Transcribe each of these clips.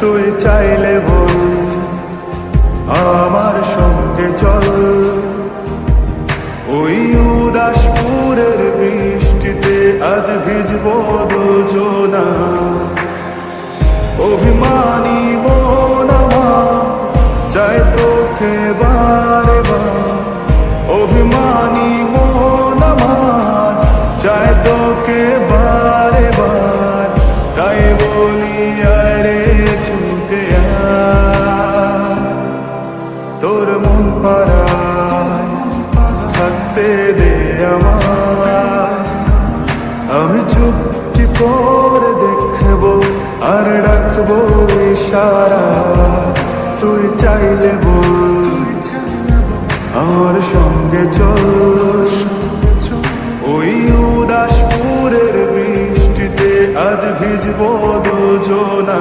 তুই চাইলে বল আমার সঙ্গে চল। ওই উদাসপুরের বৃষ্টিতে আজ ভিজব থাকতে দে আমার। আমি চুপটি করে দেখব আর রাখব ইশারা। তুই চাইলে বল, আমার সঙ্গে চল। ওই উদাসপুরের বৃষ্টিতে আজ ভিজবো দুজনা।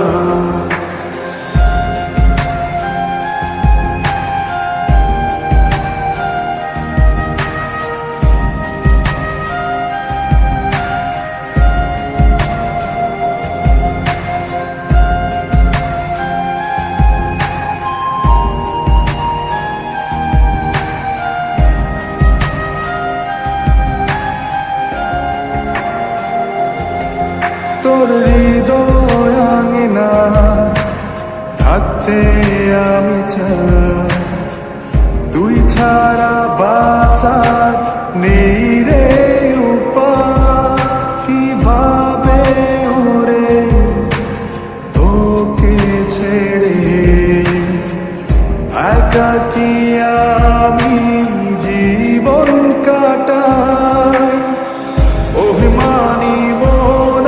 থাকতে আমি চাই। তুই ছাড়া বাঁচার নেই রে উপায়। কীভাবে ছেড়ে? জীবন অভিমানী মন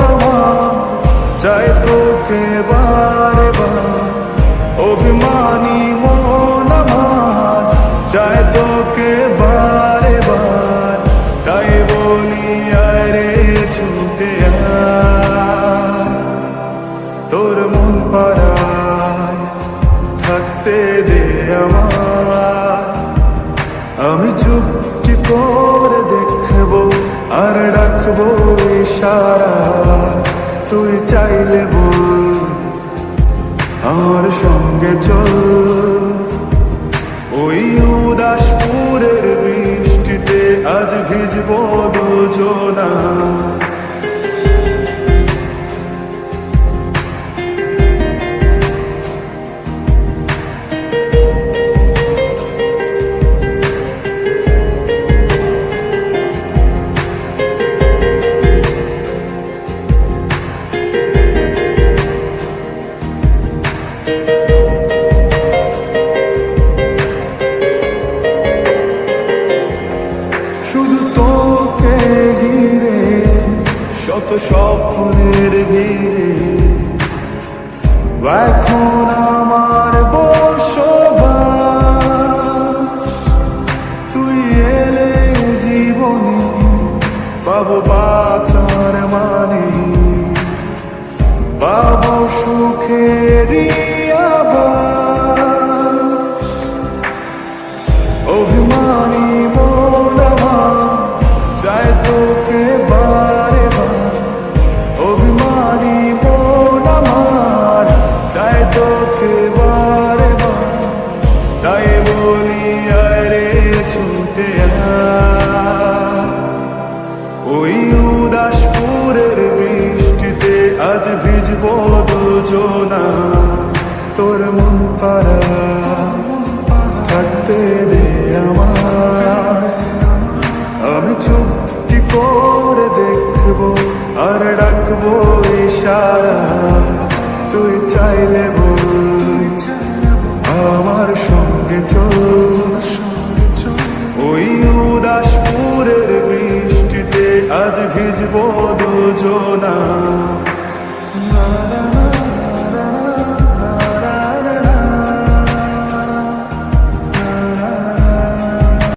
চাই তোকে বার দে আমার। আমি চুপটি করে দেখব আর রাখব ইশারা। তুই চাইলে বল, আমার সঙ্গে চল। ওই উদাসপুরের বৃষ্টিতে আজ ভিজবো দুজনা। শত স্বপ্নের ভিড়ে এখন আজ ভিজবো দুজনা।